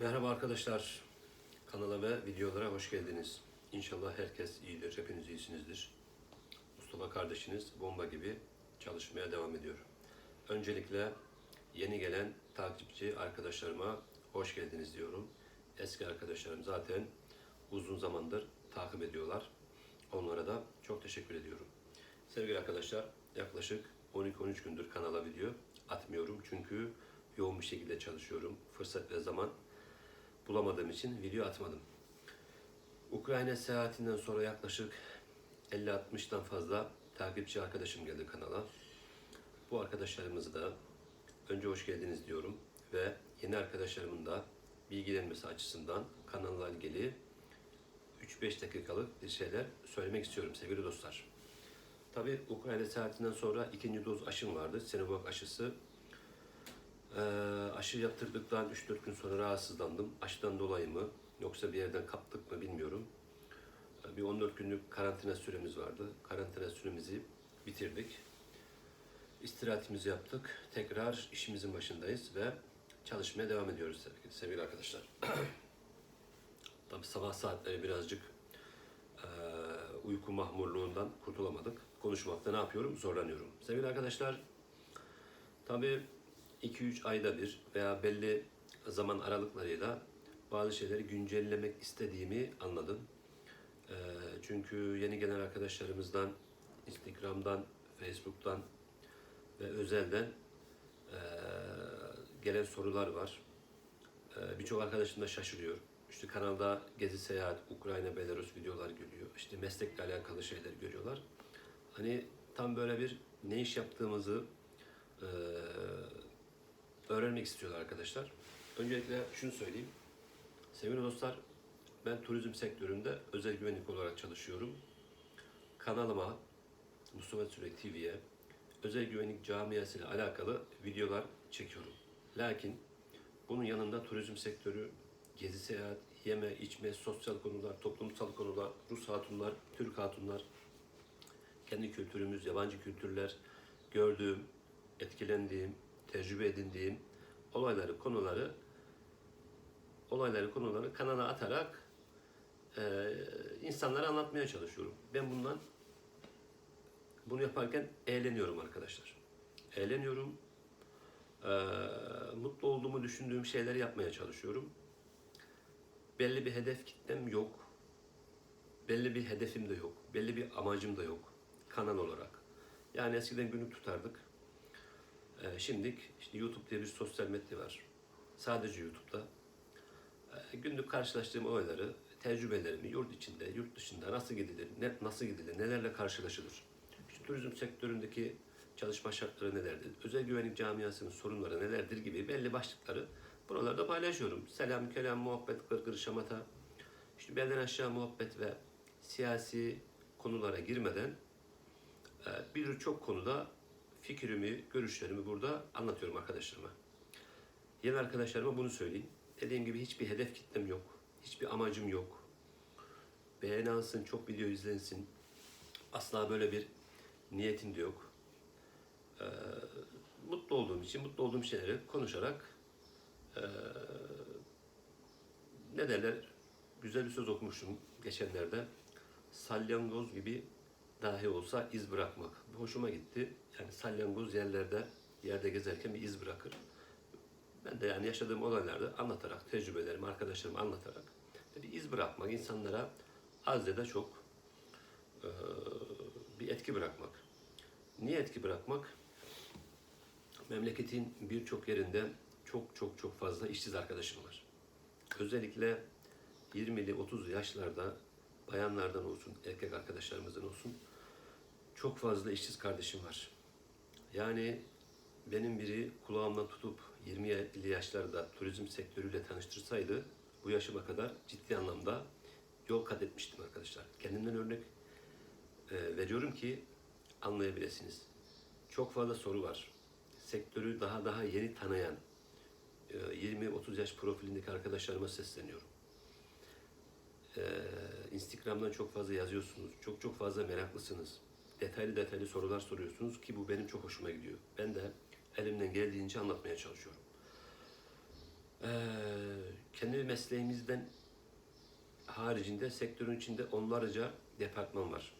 Merhaba arkadaşlar. Kanala ve videolara hoş geldiniz. İnşallah herkes iyidir, hepiniz iyisinizdir. Mustafa kardeşiniz bomba gibi çalışmaya devam ediyor. Öncelikle yeni gelen takipçi arkadaşlarıma hoş geldiniz diyorum. Eski arkadaşlarım zaten uzun zamandır takip ediyorlar. Onlara da çok teşekkür ediyorum. Sevgili arkadaşlar, yaklaşık 12-13 gündür kanala video atmıyorum. Çünkü yoğun bir şekilde çalışıyorum. Fırsat ve zaman bulamadığım için video atmadım. Ukrayna seyahatinden sonra yaklaşık 50-60'tan fazla takipçi arkadaşım geldi kanala. Bu arkadaşlarımızı da önce hoş geldiniz diyorum ve yeni arkadaşlarımın da bilgilenmesi açısından kanalla ilgili 3-5 dakikalık bir şeyler söylemek istiyorum sevgili dostlar. Tabii Ukrayna seyahatinden sonra ikinci doz aşım vardı. Sinovac aşısı. Ee, aşı yaptırdıktan 3-4 gün sonra rahatsızlandım. Aşıdan dolayı mı yoksa bir yerden kaptık mı bilmiyorum. Ee, Bir 14 günlük karantina süremiz vardı. Karantina süremizi bitirdik. İstirahatimizi yaptık. Tekrar işimizin başındayız ve çalışmaya devam ediyoruz sevgili, arkadaşlar. Tabii sabah saatleri birazcık eee, uyku mahmurluğundan kurtulamadık. Konuşmakta ne yapıyorum? Zorlanıyorum. Sevgili arkadaşlar, tabii 2-3 ayda bir veya belli zaman aralıklarıyla bazı şeyleri güncellemek istediğimi anladım. Eee, çünkü yeni gelen arkadaşlarımızdan, Instagram'dan, Facebook'tan ve özelden eee, gelen sorular var. Ee, Birçok arkadaşım da şaşırıyor. İşte kanalda gezi seyahat, Ukrayna, Belarus videolar görüyor. İşte meslekle alakalı şeyler görüyorlar. Hani tam böyle bir ne iş yaptığımızı öğrenmek istiyorlar arkadaşlar. Öncelikle şunu söyleyeyim. Sevgili dostlar, ben turizm sektöründe özel güvenlik olarak çalışıyorum. Kanalıma, Mustafa Sürek TV'ye özel güvenlik camiası ile alakalı videolar çekiyorum. Lakin bunun yanında turizm sektörü, gezi seyahat, yeme, içme, sosyal konular, toplumsal konular, Rus hatunlar, Türk hatunlar, kendi kültürümüz, yabancı kültürler, gördüğüm, etkilendiğim, tecrübe edindiğim olayları, konuları olayları, konuları kanala atarak eee insanlara anlatmaya çalışıyorum. Ben bundan bunu yaparken eğleniyorum arkadaşlar. Eğleniyorum. Eee, mutlu olduğumu düşündüğüm şeyleri yapmaya çalışıyorum. Belli bir hedef kitlem yok. Belli bir hedefim de yok. Belli bir amacım da yok. Kanal olarak. Yani eskiden günlük tutardık. Ee, şimdilik işte YouTube diye bir sosyal medya var. Sadece YouTube'da. Ee, günlük karşılaştığım olayları, tecrübelerimi yurt içinde, yurt dışında nasıl gidilir, ne, nasıl gidilir, nelerle karşılaşılır. İşte turizm sektöründeki çalışma şartları nelerdir, özel güvenlik camiasının sorunları nelerdir gibi belli başlıkları buralarda paylaşıyorum. Selam, kelam, muhabbet, gırgır, şamata, işte belden aşağı muhabbet ve siyasi konulara girmeden e, birçok konuda fikrimi, görüşlerimi burada anlatıyorum arkadaşlarıma. Yeni arkadaşlarıma bunu söyleyeyim. Dediğim gibi hiçbir hedef kitlem yok. Hiçbir amacım yok. Beğeni alsın, çok video izlensin. Asla böyle bir niyetim de yok. Ee, mutlu olduğum için, mutlu olduğum şeyleri konuşarak ee, ne derler? Güzel bir söz okumuştum geçenlerde. Salyangoz gibi dahi olsa iz bırakmak. Bu hoşuma gitti. Yani salyangoz yerlerde, yerde gezerken bir iz bırakır. Ben de yani yaşadığım olaylarda anlatarak, tecrübelerimi arkadaşlarıma anlatarak bir iz bırakmak, insanlara az ya da çok eee, bir etki bırakmak. Niye etki bırakmak? Memleketin birçok yerinde çok çok çok fazla işsiz arkadaşım var. Özellikle 20'li 30'lu yaşlarda bayanlardan olsun, erkek arkadaşlarımızdan olsun çok fazla işsiz kardeşim var. Yani benim biri kulağımdan tutup 20'li yaşlarda turizm sektörüyle tanıştırsaydı bu yaşıma kadar ciddi anlamda yol kat etmiştim arkadaşlar. Kendimden örnek e, veriyorum ki anlayabilirsiniz. Çok fazla soru var. Sektörü daha daha yeni tanıyan e, 20-30 yaş profilindeki arkadaşlarıma sesleniyorum. E, Instagram'dan çok fazla yazıyorsunuz. Çok çok fazla meraklısınız. Detaylı detaylı sorular soruyorsunuz ki bu benim çok hoşuma gidiyor. Ben de elimden geldiğince anlatmaya çalışıyorum. Ee, kendi mesleğimizden haricinde sektörün içinde onlarca departman var.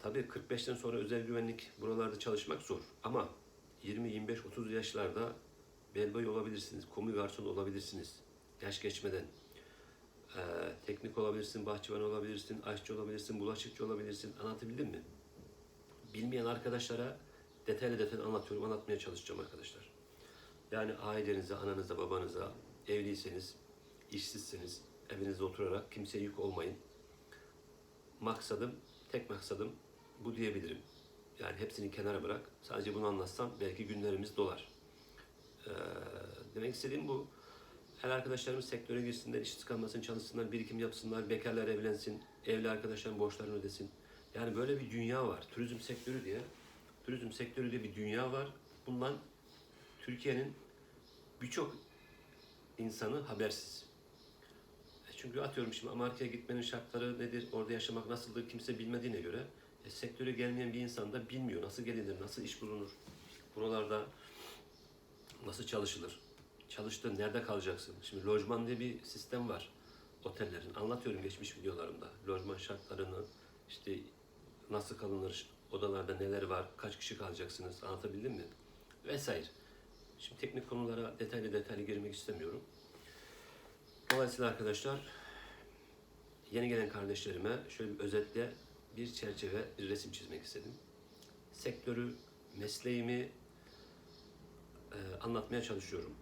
Tabii 45'ten sonra özel güvenlik buralarda çalışmak zor ama 20, 25, 30 yaşlarda belboy olabilirsiniz, komi garson olabilirsiniz yaş geçmeden. Ee, teknik olabilirsin, bahçıvan olabilirsin, aşçı olabilirsin, bulaşıkçı olabilirsin. Anlatabildim mi? Bilmeyen arkadaşlara detaylı detaylı anlatıyorum, anlatmaya çalışacağım arkadaşlar. Yani ailenize, ananıza, babanıza, evliyseniz, işsizseniz, evinizde oturarak kimseye yük olmayın. Maksadım, tek maksadım bu diyebilirim. Yani hepsini kenara bırak. Sadece bunu anlatsam belki günlerimiz dolar. Ee, demek istediğim bu. Her arkadaşlarımız sektöre girsinler, işsiz kalmasın, çalışsınlar, birikim yapsınlar, bekarlar evlensin, evli arkadaşların borçlarını ödesin. Yani böyle bir dünya var. Turizm sektörü diye. Turizm sektörü diye bir dünya var. Bundan Türkiye'nin birçok insanı habersiz. E Çünkü atıyorum şimdi Amerika'ya gitmenin şartları nedir, orada yaşamak nasıldır kimse bilmediğine göre e, sektöre gelmeyen bir insan da bilmiyor nasıl gelinir, nasıl iş bulunur, buralarda nasıl çalışılır, çalıştığın nerede kalacaksın. Şimdi lojman diye bir sistem var otellerin. Anlatıyorum geçmiş videolarımda. Lojman şartlarını, işte nasıl kalınır, odalarda neler var, kaç kişi kalacaksınız anlatabildim mi? Vesaire. Şimdi teknik konulara detaylı detaylı girmek istemiyorum. Dolayısıyla arkadaşlar yeni gelen kardeşlerime şöyle bir özetle bir çerçeve, bir resim çizmek istedim. Sektörü, mesleğimi e, anlatmaya çalışıyorum.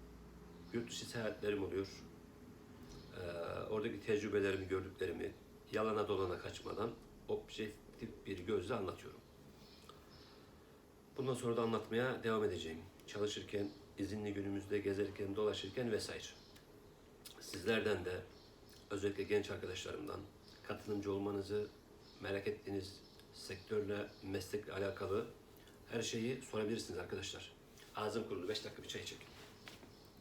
Yurt dışı seyahatlerim oluyor. E, oradaki tecrübelerimi, gördüklerimi yalana dolana kaçmadan objektif bir gözle anlatıyorum. Bundan sonra da anlatmaya devam edeceğim. Çalışırken, izinli günümüzde gezerken, dolaşırken vesaire. Sizlerden de özellikle genç arkadaşlarımdan katılımcı olmanızı merak ettiğiniz sektörle, meslekle alakalı her şeyi sorabilirsiniz arkadaşlar. Ağzım kurudu. 5 dakika bir çay çek.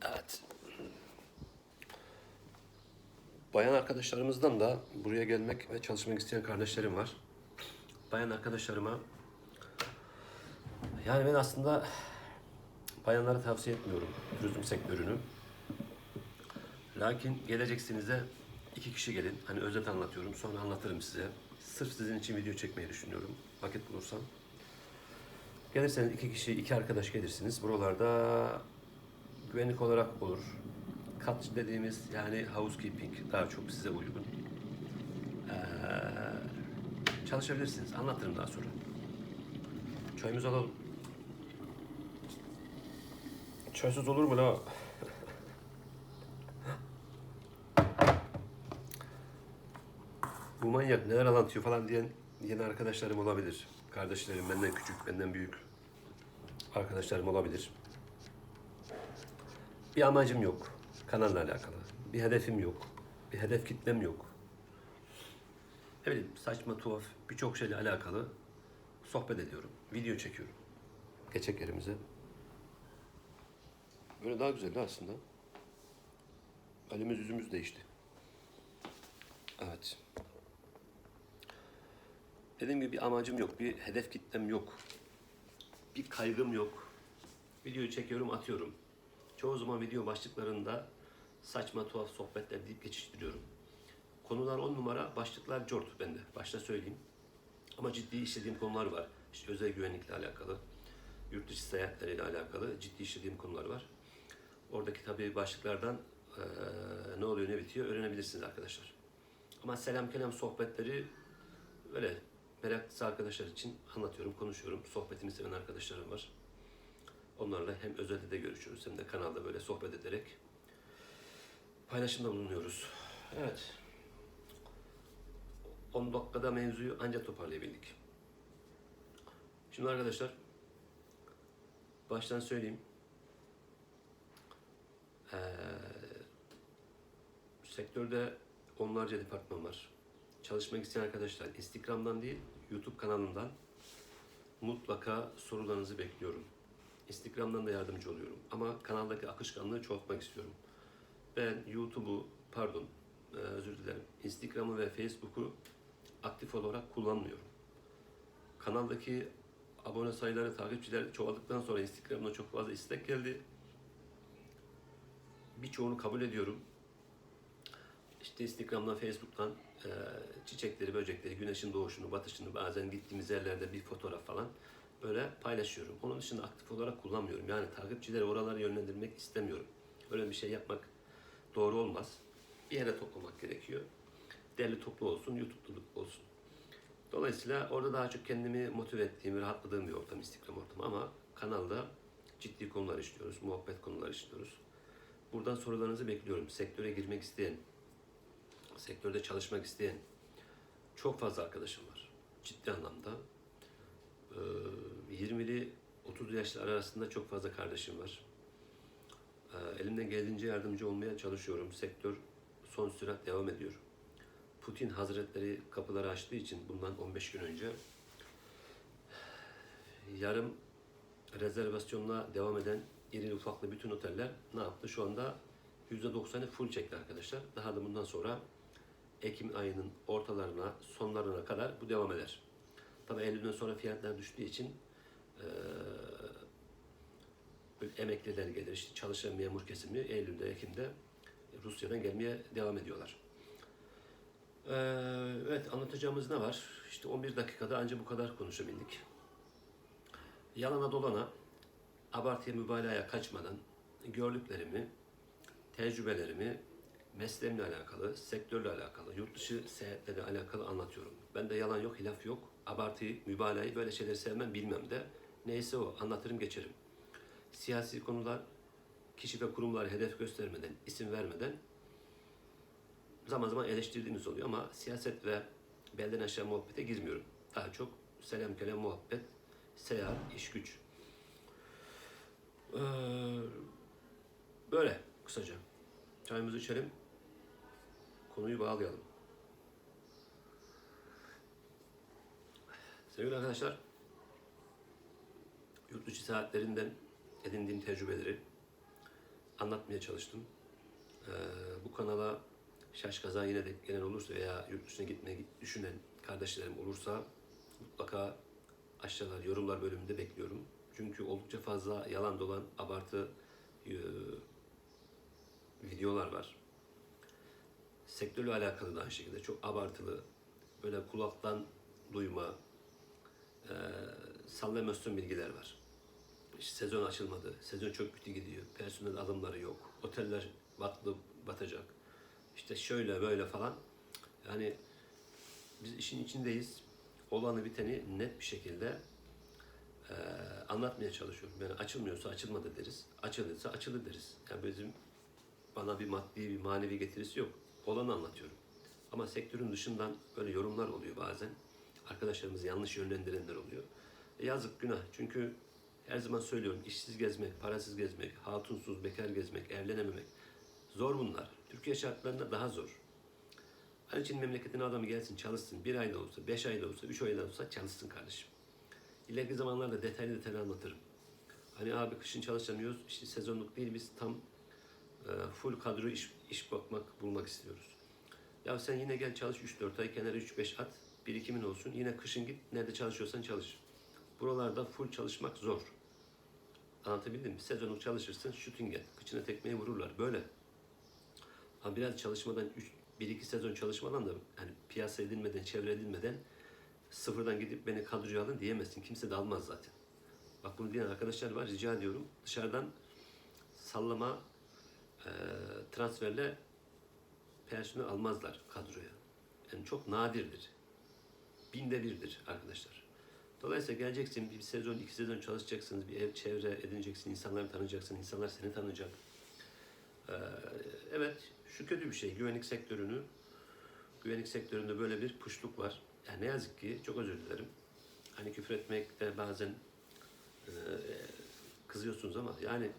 Evet. Bayan arkadaşlarımızdan da buraya gelmek ve çalışmak isteyen kardeşlerim var. Bayan arkadaşlarıma yani ben aslında bayanlara tavsiye etmiyorum turizm sektörünü. Lakin geleceksiniz de iki kişi gelin. Hani özet anlatıyorum sonra anlatırım size. Sırf sizin için video çekmeyi düşünüyorum. Vakit bulursam. Gelirseniz iki kişi, iki arkadaş gelirsiniz. Buralarda güvenlik olarak olur. Kat dediğimiz yani housekeeping daha çok size uygun. Ee, çalışabilirsiniz. Anlatırım daha sonra. Çayımızı alalım. Çaysız olur mu la? Bu manyak neler anlatıyor falan diyen yeni arkadaşlarım olabilir. Kardeşlerim benden küçük, benden büyük arkadaşlarım olabilir. Bir amacım yok kanalla alakalı. Bir hedefim yok. Bir hedef kitlem yok. Ne saçma tuhaf birçok şeyle alakalı sohbet ediyorum. Video çekiyorum. Geçek yerimize. Böyle daha güzeldi aslında. Elimiz yüzümüz değişti. Evet. Dediğim gibi bir amacım yok, bir hedef kitlem yok. Bir kaygım yok. Videoyu çekiyorum, atıyorum. Çoğu zaman video başlıklarında saçma tuhaf sohbetler deyip geçiştiriyorum. Konular on numara, başlıklar cort bende. Başta söyleyeyim. Ama ciddi işlediğim konular var. İşte özel güvenlikle alakalı, yurt dışı seyahatleriyle alakalı ciddi işlediğim konular var. Oradaki tabii başlıklardan eee, ne oluyor ne bitiyor öğrenebilirsiniz arkadaşlar. Ama selam kelam sohbetleri böyle meraklısı arkadaşlar için anlatıyorum, konuşuyorum. Sohbetimi seven arkadaşlarım var. Onlarla hem özelde de görüşüyoruz hem de kanalda böyle sohbet ederek paylaşımda bulunuyoruz. Evet. 10 dakikada mevzuyu ancak toparlayabildik. Şimdi arkadaşlar baştan söyleyeyim. Ee, sektörde onlarca departman var. Çalışmak isteyen arkadaşlar Instagram'dan değil YouTube kanalından mutlaka sorularınızı bekliyorum. Instagram'dan da yardımcı oluyorum. Ama kanaldaki akışkanlığı çoğaltmak istiyorum. Ben YouTube'u, pardon e, özür dilerim, Instagram'ı ve Facebook'u aktif olarak kullanmıyorum. Kanaldaki abone sayıları, takipçiler çoğaldıktan sonra Instagram'dan çok fazla istek geldi. Birçoğunu kabul ediyorum. İşte Instagram'dan, Facebook'tan e, çiçekleri, böcekleri, güneşin doğuşunu, batışını bazen gittiğimiz yerlerde bir fotoğraf falan böyle paylaşıyorum. Onun dışında aktif olarak kullanmıyorum. Yani takipçileri oralara yönlendirmek istemiyorum. Öyle bir şey yapmak doğru olmaz. Bir yere toplamak gerekiyor. Derli toplu olsun, YouTube'luluk olsun. Dolayısıyla orada daha çok kendimi motive ettiğim, rahatladığım bir ortam, Instagram ortamı ama kanalda ciddi konular işliyoruz, muhabbet konular işliyoruz. Buradan sorularınızı bekliyorum. Sektöre girmek isteyen, sektörde çalışmak isteyen çok fazla arkadaşım var. Ciddi anlamda. Ee, 20'li 30 yaşlar arasında çok fazla kardeşim var. Ee, Elimden geldiğince yardımcı olmaya çalışıyorum. Sektör son sürat devam ediyor. Putin Hazretleri kapıları açtığı için bundan 15 gün önce yarım rezervasyonla devam eden iri ufaklı bütün oteller ne yaptı? Şu anda %90'ı full çekti arkadaşlar. Daha da bundan sonra Ekim ayının ortalarına, sonlarına kadar bu devam eder. Tabii Eylül'den sonra fiyatlar düştüğü için eee böyle emekliler gelir, işte çalışan memur kesimi Eylül'de, Ekim'de Rusya'dan gelmeye devam ediyorlar. Eee, evet anlatacağımız ne var? İşte 11 dakikada ancak bu kadar konuşabildik. Yalana dolana, abartıya mübalağaya kaçmadan gördüklerimi, tecrübelerimi mesleğimle alakalı, sektörle alakalı, yurt dışı seyahatlerle alakalı anlatıyorum. Bende yalan yok, hilaf yok. Abartıyı, mübalağayı böyle şeyleri sevmem, bilmem de. Neyse o, anlatırım geçerim. Siyasi konular, kişi ve kurumları hedef göstermeden, isim vermeden zaman zaman eleştirdiğimiz oluyor ama siyaset ve belden aşağı muhabbete girmiyorum. Daha çok selam kelam muhabbet, seyahat, iş güç. Ee, böyle kısaca. Çayımızı içelim. Konuyu bağlayalım. Sevgili arkadaşlar, yurt dışı seyahatlerinden edindiğim tecrübeleri anlatmaya çalıştım. Ee, bu kanala şaş kaza yine de gelen olursa veya yurt dışına gitmeyi düşünen kardeşlerim olursa mutlaka aşağıda yorumlar bölümünde bekliyorum. Çünkü oldukça fazla yalan dolan abartı e, videolar var. Sektörle alakalı da aynı şekilde çok abartılı, böyle kulaktan duyma, e, sallamasyon bilgiler var. İşte sezon açılmadı, sezon çok kötü gidiyor, personel alımları yok, oteller batlı batacak. İşte şöyle böyle falan. Yani biz işin içindeyiz. Olanı biteni net bir şekilde e, anlatmaya çalışıyorum. Yani açılmıyorsa açılmadı deriz. Açılırsa açılır deriz. Yani bizim bana bir maddi bir manevi getirisi yok. Olanı anlatıyorum. Ama sektörün dışından böyle yorumlar oluyor bazen. Arkadaşlarımızı yanlış yönlendirenler oluyor. E yazık günah. Çünkü her zaman söylüyorum işsiz gezmek, parasız gezmek, hatunsuz, bekar gezmek, evlenememek zor bunlar. Türkiye şartlarında daha zor. Hani için memleketin adamı gelsin çalışsın. Bir ayda olsa, beş ayda olsa, üç ayda olsa çalışsın kardeşim. İleriki zamanlarda detaylı detaylı anlatırım. Hani abi kışın çalışamıyoruz, işte sezonluk değil biz tam e, full kadro iş, iş bakmak, bulmak istiyoruz. Ya sen yine gel çalış 3-4 ay kenara 3-5 at, birikimin olsun. Yine kışın git, nerede çalışıyorsan çalış. Buralarda full çalışmak zor. Anlatabildim mi? Sezonluk çalışırsın, şuting et. Kıçına tekmeyi vururlar. Böyle. Ama biraz çalışmadan, 1-2 sezon çalışmadan da hani piyasa edilmeden, çevre edilmeden sıfırdan gidip beni kadroya alın diyemezsin. Kimse de almaz zaten. Bak bunu diyen arkadaşlar var. Rica ediyorum. Dışarıdan sallama e, transferle personel almazlar kadroya. Yani çok nadirdir. Binde birdir arkadaşlar. Dolayısıyla geleceksin bir sezon, iki sezon çalışacaksınız, bir ev çevre edineceksin, insanları tanıyacaksın, insanlar seni tanıyacak. Ee, evet, şu kötü bir şey. Güvenlik sektörünü, güvenlik sektöründe böyle bir puşluk var. Yani ne yazık ki, çok özür dilerim. Hani küfür etmekte bazen e, kızıyorsunuz ama yani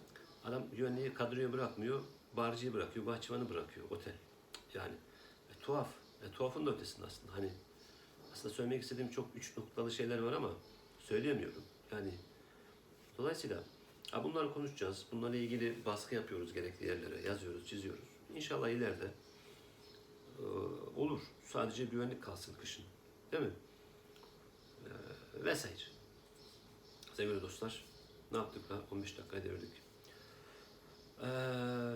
adam güvenliği kadroya bırakmıyor, barcıyı bırakıyor, bahçıvanı bırakıyor, otel. Yani e, tuhaf. E, tuhafın da ötesinde aslında. Hani aslında söylemek istediğim çok üç noktalı şeyler var ama söyleyemiyorum. Yani dolayısıyla ha bunları konuşacağız. Bunlarla ilgili baskı yapıyoruz gerekli yerlere. Yazıyoruz, çiziyoruz. İnşallah ileride e, olur. Sadece güvenlik kalsın kışın. Değil mi? E, vesaire. Sevgili dostlar, ne yaptık da 15 dakikaya devirdik. Ee,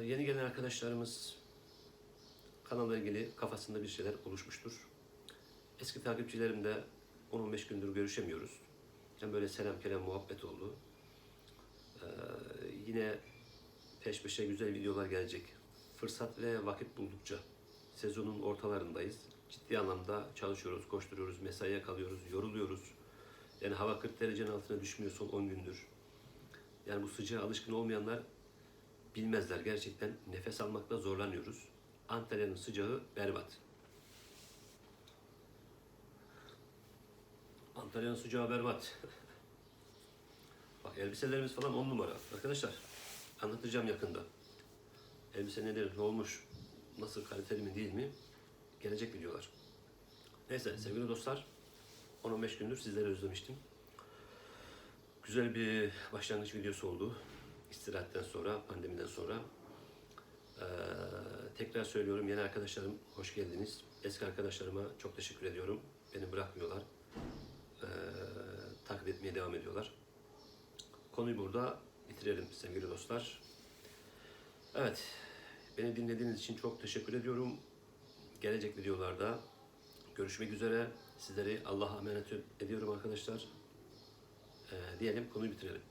yeni gelen arkadaşlarımız kanalla ilgili kafasında bir şeyler oluşmuştur. Eski takipçilerimle 10-15 gündür görüşemiyoruz. Yani böyle selam kelam muhabbet oldu. Ee, yine peş peşe güzel videolar gelecek. Fırsat ve vakit buldukça sezonun ortalarındayız. Ciddi anlamda çalışıyoruz, koşturuyoruz, mesaiye kalıyoruz, yoruluyoruz. Yani hava 40 derecenin altına düşmüyor son 10 gündür. Yani bu sıcağa alışkın olmayanlar bilmezler. Gerçekten nefes almakta zorlanıyoruz. Antalya'nın sıcağı berbat. Antalya'nın sıcağı berbat. Bak elbiselerimiz falan on numara. Arkadaşlar anlatacağım yakında. Elbise nedir, ne olmuş, nasıl kaliteli mi değil mi gelecek videolar. Neyse sevgili dostlar 10-15 gündür sizleri özlemiştim. Güzel bir başlangıç videosu oldu. İstirahatten sonra, pandemiden sonra. Ee, tekrar söylüyorum yeni arkadaşlarım hoş geldiniz. Eski arkadaşlarıma çok teşekkür ediyorum. Beni bırakmıyorlar. Ee, takip etmeye devam ediyorlar. Konuyu burada bitirelim sevgili dostlar. Evet, beni dinlediğiniz için çok teşekkür ediyorum. Gelecek videolarda görüşmek üzere. Sizleri Allah'a emanet ediyorum arkadaşlar. Ee, diyelim konuyu bitirelim.